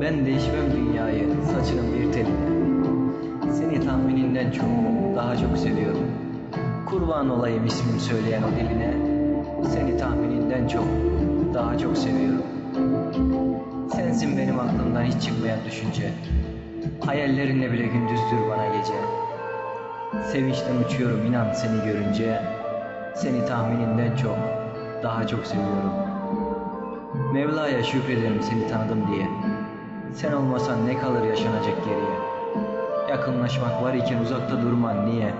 Ben değişmem dünyayı saçının bir teline. Seni tahmininden çok, daha çok seviyorum. Kurban olayım ismim söyleyen o diline. Seni tahmininden çok, daha çok seviyorum. Sensin benim aklımdan hiç çıkmayan düşünce. Hayallerinle bile gündüzdür bana gece. Sevinçten uçuyorum inan seni görünce. Seni tahmininden çok, daha çok seviyorum. Mevla'ya şükrederim seni tanıdım diye. Sen olmasan ne kalır yaşanacak geriye? Yakınlaşmak var iken uzakta durman niye?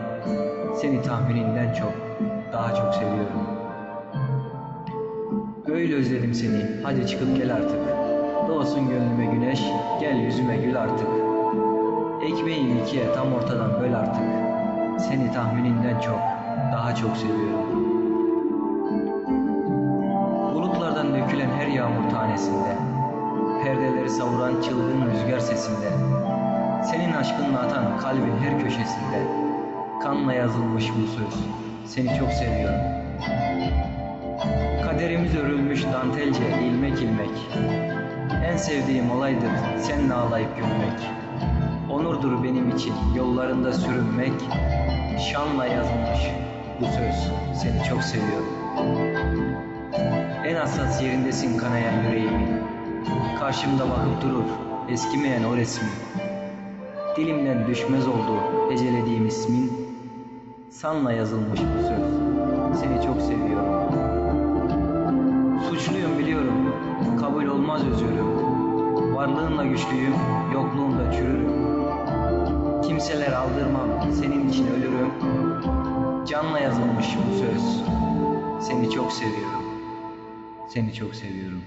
Seni tahmininden çok, daha çok seviyorum. Öyle özledim seni, hadi çıkıp gel artık. Doğsun gönlüme güneş, gel yüzüme gül artık. Ekmeği ikiye tam ortadan böl artık. Seni tahmininden çok, daha çok seviyorum. Bulutlardan dökülen her yağmur tanesinde, perdeleri savuran çılgın rüzgar sesinde, senin aşkınla atan kalbin her köşesinde, kanla yazılmış bu söz, seni çok seviyorum. Kaderimiz örülmüş dantelce ilmek ilmek, en sevdiğim olaydır seninle ağlayıp gülmek. Onurdur benim için yollarında sürünmek, şanla yazılmış bu söz, seni çok seviyorum. En hassas yerindesin kanayan yüreğimin. Karşımda bakıp durur eskimeyen o resmin. Dilimden düşmez oldu hecelediğim ismin. Sanla yazılmış bu söz. Seni çok seviyorum. Suçluyum biliyorum. Kabul olmaz özürüm. Varlığınla güçlüyüm, yokluğunda çürürüm. Kimseler aldırmam, senin için ölürüm. Canla yazılmış bu söz. Seni çok seviyorum. Seni çok seviyorum.